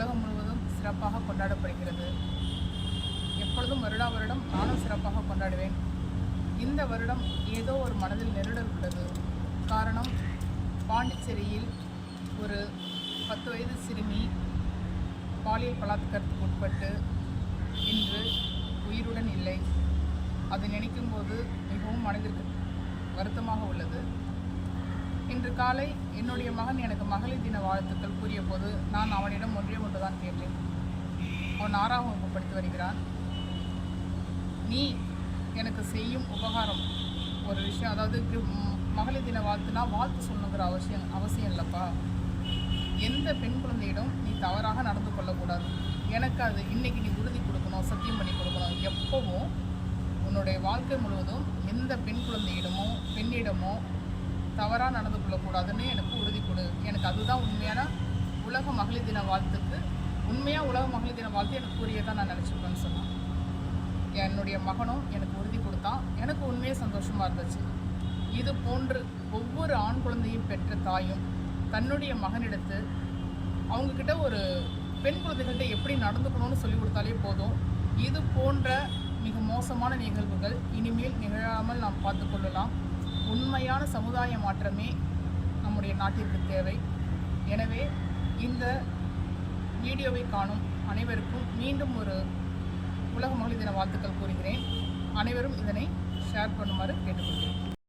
உலகம் முழுவதும் சிறப்பாக கொண்டாடப்படுகிறது. எப்பொழுதும் வருடா வருடம் நானும் சிறப்பாக கொண்டாடுவேன். இந்த வருடம் ஏதோ ஒரு மனதில் நெருடல் உள்ளது. காரணம் பாண்டிச்சேரியில் ஒரு பத்து வயது சிறுமி பாலியல் பலாத்காரத்துக்கு உட்பட்டு இன்று உயிருடன் இல்லை. அதை நினைக்கும்போது மிகவும் மனதிற்கு வருத்தமாக உள்ளது. இன்று காலை என்னுடைய மகன் எனக்கு மகளிர் தின வாழ்த்துக்கள் கூறிய போது நான் அவனிடம் ஒன்றே ஒன்றுதான் கேட்டேன். அவன் ஆறாம் வகுப்பு படித்து வருகிறான். நீ எனக்கு செய்யும் உபகாரம் ஒரு விஷயம். அதாவது மகளிர் தின வாழ்த்துனா வாழ்த்து சொல்லணுங்கிற அவசியம் அவசியம் இல்லைப்பா. எந்த பெண் குழந்தையிடம் நீ தவறாக நடந்து கொள்ளக்கூடாது. எனக்கு அது இன்னைக்கு நீ உறுதி கொடுக்கணும் சத்தியம் பண்ணி கொடுக்கணும். எப்பவும் உன்னுடைய வாழ்க்கை முழுவதும் எந்த பெண் குழந்தையிடமோ பெண்ணிடமோ தவறாக நடந்து கொள்ளக்கூடாதுன்னு எனக்கு உறுதி கொடு. எனக்கு அதுதான் உண்மையான உலக மகளிர் தின வாழ்த்துக்கு. உண்மையாக உலக மகளிர் தின வாழ்த்து எனக்கு கூறியதான் நான் நினச்சிருப்பேன்னு சொன்னான் என்னுடைய மகனும் எனக்கு உறுதி கொடுத்தான். எனக்கு உண்மையே சந்தோஷமாக இருந்துச்சு. இது போன்று ஒவ்வொரு ஆண் குழந்தையும் பெற்ற தாயும் தன்னுடைய மகனிடத்து அவங்கக்கிட்ட ஒரு பெண் குழந்தைகள்கிட்ட எப்படி நடந்துக்கணும்னு சொல்லி கொடுத்தாலே போதும். இது போன்ற மிக மோசமான நிகழ்வுகள் இனிமேல் நிகழாமல் நாம் பார்த்துக்கொள்ளலாம் உண்மையான சமுதாய மாற்றமே நம்முடைய நாட்டிற்கு தேவை. எனவே இந்த வீடியோவை காணும் அனைவருக்கும் மீண்டும் ஒரு உலக மகளிர் தின வாழ்த்துக்கள் கூறுகிறேன். அனைவரும் இதனை ஷேர் பண்ணுமாறு கேட்டுக்கொள்கிறேன்.